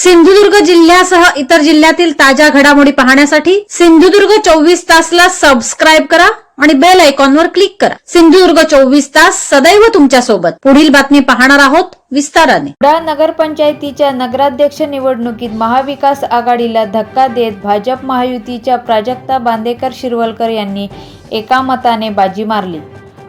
सिंधुदुर्ग जिल्ह्यासह इतर जिल्ह्यातील ताज्या घडामोडी पाहण्यासाठी सिंधुदुर्ग चोवीस तासला सबस्क्राईब करा आणि बेल आयकॉनवर क्लिक करा. सिंधुदुर्ग चोवीस तास सदैव तुमच्यासोबत पुढील बातमी पाहणार आहोत विस्ताराने. कुडाळ नगरपंचायतीच्या नगराध्यक्ष निवडणुकीत महाविकास आघाडीला धक्का देत भाजप महायुतीच्या प्राजक्ता बांदेकर शिरवलकर यांनी एका मताने बाजी मारली.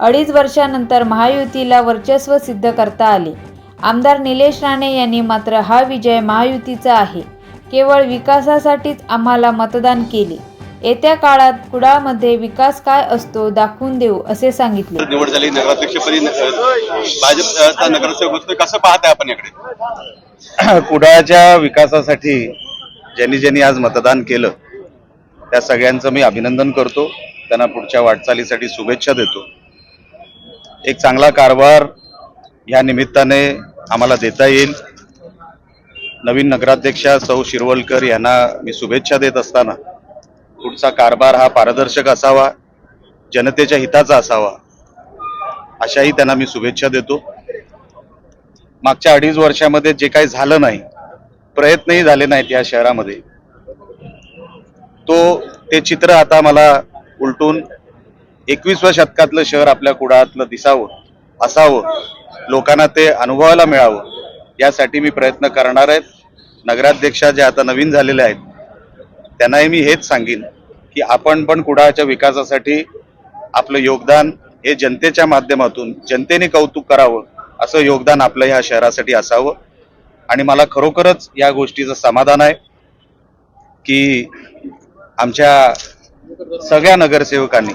अडीच वर्षानंतर महायुतीला वर्चस्व सिद्ध करता आले. आमदार निलेश राणे यांनी मात्र हा विजय महायुतीचा आहे. केवळ विकासासाठीच आम्हाला मतदान केले. येत्या काळात कुडाळमध्ये विकास काय असतो दाखवून देऊ असे सांगितले. निवड झाली नगराध्यक्षपदी भाजपचा नगरसेवक होतोय कसं पाहताय आपण याकडे? कुडाळच्या विकासासाठी ज्यांनी ज्यांनी आज मतदान केलं त्या सगळ्यांचं मी अभिनंदन करतो. त्यांना पुढच्या वाटचालीसाठी शुभेच्छा देतो. एक चांगला कारभार या निमित्ताने आम्हाला देता येईल. नवीन नगराध्यक्षा सौ शिरवलकर यांना मी शुभेच्छा देत असताना पुढचा कारभार हा पारदर्शक असावा जनतेच्या हिताचा असावा अशाही त्यांना मी शुभेच्छा देतो. मागच्या अडीच वर्षामध्ये जे काही झालं नाही प्रयत्नही झाले नाहीत या शहरामध्ये. तो ते चित्र आता मला उलटून एकवीसव्या शतकातलं शहर आपल्या कुडातलं दिसावं. असावं. लोकांना ते अनुभवायला मिळावं. यासाठी मी प्रयत्न करणार आहेत नगराध्यक्षा जे आता नवीन झालेले आहेत त्यांनाही मी हेच सांगेन की आपण पण कुडाळच्या विकासासाठी आपलं योगदान हे जनतेच्या माध्यमातून जनतेने कौतुक करावं असं योगदान आपलं ह्या शहरासाठी असावं. आणि मला खरोखरच या गोष्टीचं समाधान आहे की आमच्या सगळ्या नगरसेवकांनी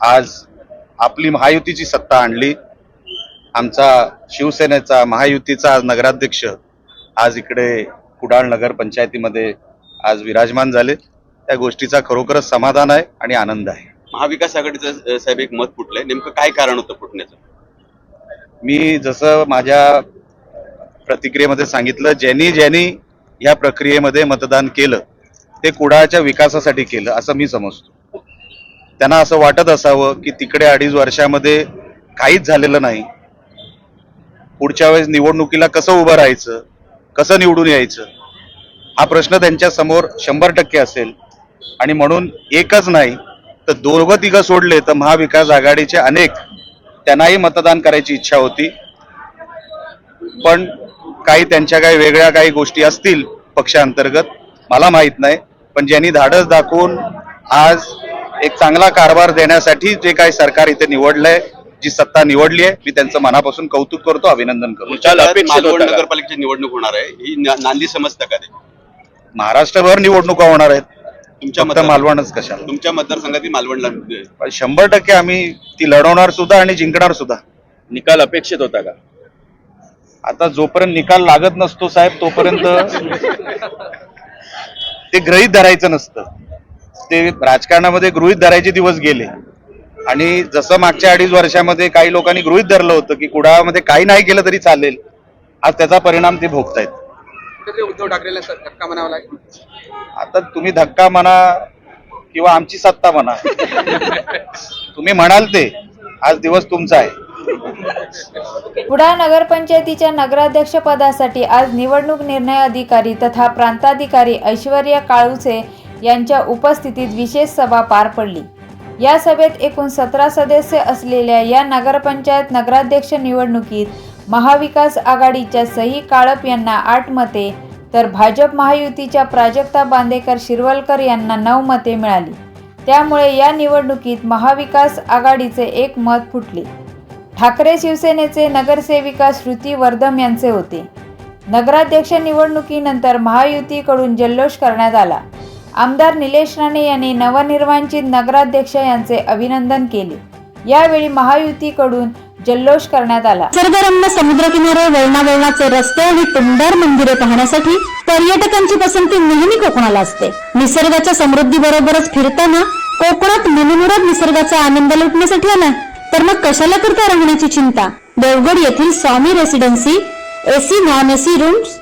आज आपली महायुतीची सत्ता आणली. आमचा शिवसेनेचा महायुतीचा आज नगराध्यक्ष आज इकडे कुडाळ नगर पंचायतीमध्ये आज विराजमान झाले. त्या गोष्टीचा खरोखरच समाधान आहे आणि आनंद आहे. महाविकास आघाडीचं साहेब एक मत फुटलंय. नेमकं काय कारण होतं फुटण्याचं? मी जसं माझ्या प्रतिक्रियेमध्ये सांगितलं ज्यांनी ज्यांनी या प्रक्रियेमध्ये मतदान केलं ते कुडाळच्या विकासासाठी केलं असं मी समजतो. त्यांना असं वाटत असावं की तिकडे अडीच वर्षामध्ये काहीच झालेलं नाही. पुढच्या वेळेस निवडणुकीला कसं उभं राहायचं कसं निवडून यायचं हा प्रश्न त्यांच्यासमोर शंभर टक्के असेल. आणि म्हणून एकच नाही तर दोघं तिघं सोडले तर महाविकास आघाडीचे अनेक त्यांनाही मतदान करायची इच्छा होती. पण काही त्यांच्या काही वेगळ्या काही गोष्टी असतील पक्षांतर्गत मला माहीत नाही. पण ज्यांनी धाडस दाखवून आज एक चांगला कारभार देण्यासाठी जे काही सरकार इथे निवडलंय जी सत्ता निवडली आहे मी त्यांचं मनापासून कौतुक करतो अभिनंदन करतो. मालवण नगरपालिकेची निवडणूक होणार आहे ही ना- नांदी समजतं का ते? महाराष्ट्रभर निवडणुका होणार आहेत. तुमच्या मतदार मालवणच कशाला? तुमच्या मतदारसंघातील मालवणला शंभर टक्के आम्ही ती लढवणार सुद्धा आणि जिंकणार सुद्धा. निकाल अपेक्षित होता का? आता जोपर्यंत निकाल लागत नसतो साहेब तोपर्यंत ते गृहीत धरायचं नसतं. ते राजकारणामध्ये गृहीत धरायचे दिवस गेले. आणि जसं मागच्या अडीच वर्षामध्ये काही लोकांनी गृहीत धरलं होतं की कुडाळामध्ये काही नाही केलं तरी चालेल आज त्याचा परिणाम ते भोगतायत. कुठेतरी उद्धव ठाकरेला स- धक्का म्हणावा लागेल? आता तुम्ही धक्का म्हणा किंवा आमची सत्ता म्हणा. तुम्ही म्हणाल ते आज दिवस तुमचा आहे. कुडाळ नगरपंचायतीच्या नगराध्यक्ष पदासाठी आज निवडणूक निर्णय अधिकारी तथा प्रांताधिकारी ऐश्वर्या काळुसे यांच्या उपस्थितीत विशेष सभा पार पडली. या सभेत एकूण सतरा सदस्य असलेल्या या नगरपंचायत नगराध्यक्ष निवडणुकीत महाविकास आघाडीच्या सही काळप यांना आठ मते तर भाजप महायुतीच्या प्राजक्ता बांदेकर शिरवलकर यांना नऊ मते मिळाली. त्यामुळे या निवडणुकीत महाविकास आघाडीचे एक मत फुटले. ठाकरे शिवसेनेचे नगरसेविका श्रुती वर्धम यांचे होते. नगराध्यक्ष निवडणुकीनंतर महायुतीकडून जल्लोष करण्यात आला. आमदार निलेश राणे यांनी नवनिर्वाचित नगराध्यक्ष यांचे अभिनंदन केले. यावेळी महायुतीकडून जल्लोष करण्यात आला. निसर्गरम्य समुद्रकिनारे वळणावळणाचे रस्ते आणि टुमदार मंदिरे पाहण्यासाठी पर्यटकांची पसंती नेहमी कोकणाला असते. निसर्गाच्या समृद्धी बरोबरच फिरताना कोकणात मनमुराद निसर्गाचा आनंद लुटण्यासाठी आला. तर मग कशाला करता राहण्याची चिंता? देवगड येथील Swami residency AC non AC rooms